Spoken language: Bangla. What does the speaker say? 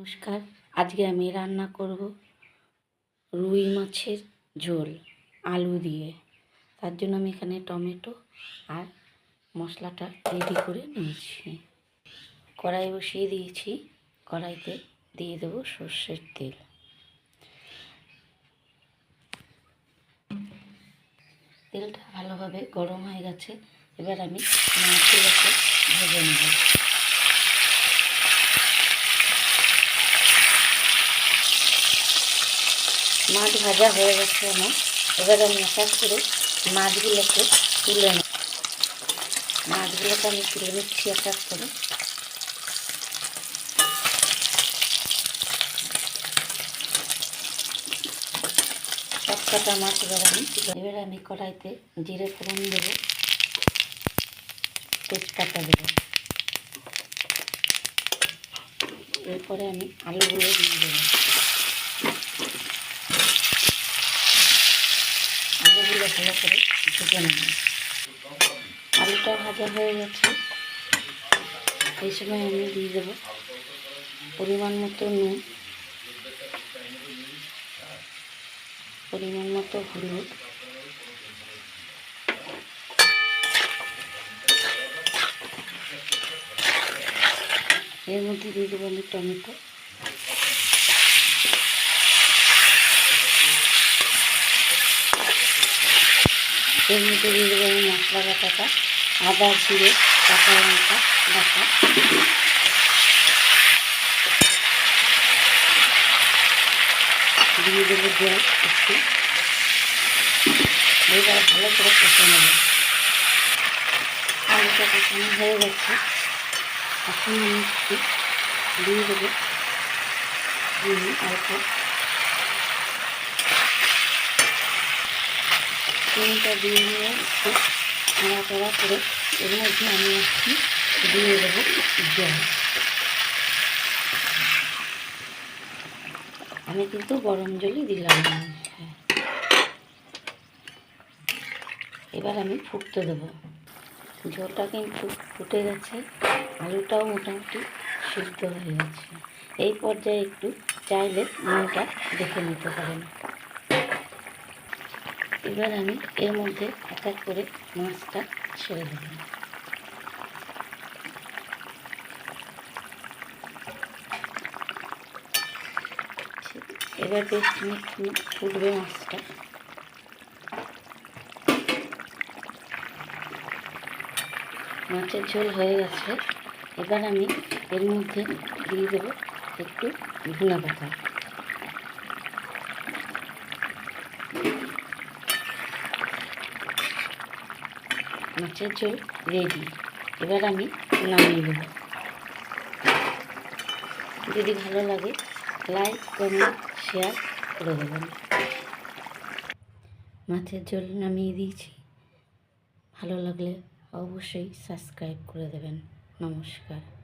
নমস্কার। আজকে আমি রান্না করব রুই মাছের ঝোল, আলু দিয়ে। তার জন্য আমি এখানে টমেটো আর মশলাটা রেডি করে নিয়েছি। কড়াই বসিয়ে দিয়েছি। কড়াইতে দিয়ে দেবো সর্ষের তেল। তেলটা ভালোভাবে গরম হয়ে গেছে। এবার আমি মাছগুলোকে ভেজে নেব। মাছ ভাজা হয়ে গেছে আমার। এবার আমি এক করে মাছগুলোকে তুলে নেব। মাছগুলোকে আমি তুলে নিচ্ছি এক এক করে। সব মাছ এবার আমি এবার আমি কড়াইতে জিরে ফোড়ন দেবো। তেজপাতা দেবো। এরপরে আমি আলুগুলো দিয়ে দেবো আলুগুলো ভালো করে ভেজে নেব। আলুটা ভাজা হয়ে গেছে। এই সময় আমি দিয়ে দেবো পরিমাণ মতো নুন। পরিমাণ মতো হলুদ। এর মধ্যে দিয়ে দেবো আমি টমেটো। এর মধ্যে দিয়ে দেবো আমি মশলা বাটাটা। আদা, জিরে, কাঁচা লঙ্কা বাটা। দিয়ে দেবো জল একটু। এবার ভালো করে কষে নেব। আলুটা কষানো হয়ে গেছে। এখন আমি একটু দিয়ে দেবো। অল্প নুনটা দিয়ে নিয়ে একটু নাড়াচাড়া করে এর মধ্যে আমি একটু দিয়ে দেবো জল। আমি কিন্তু গরম জলই দিলাম এবার আমি ফুটতে দেবো। ঝোলটা কিন্তু ফুটে গেছে, আলুটাও মোটামুটি সিদ্ধ হয়ে গেছে। এই পর্যায়ে একটু চাইলে নুনটা দেখে নিতে পারেন। এবার আমি এর মধ্যে এক এক করে মাছটা ছেড়ে দেব। এবার বেশ ফুটবে মাছটা। মাছের ঝোল হয়ে গেছে। এবার আমি এর মধ্যে দিয়ে দেবো একটু ধনে পাতা মাছের ঝোল রেডি এবার আমি নামিয়ে দেব যদি ভালো লাগে লাইক কমেন্ট শেয়ার করে দেবেন। মাছের ঝোল নামিয়ে দিয়েছি। ভালো লাগলে অবশ্যই সাবস্ক্রাইব করে দেবেন। নমস্কার।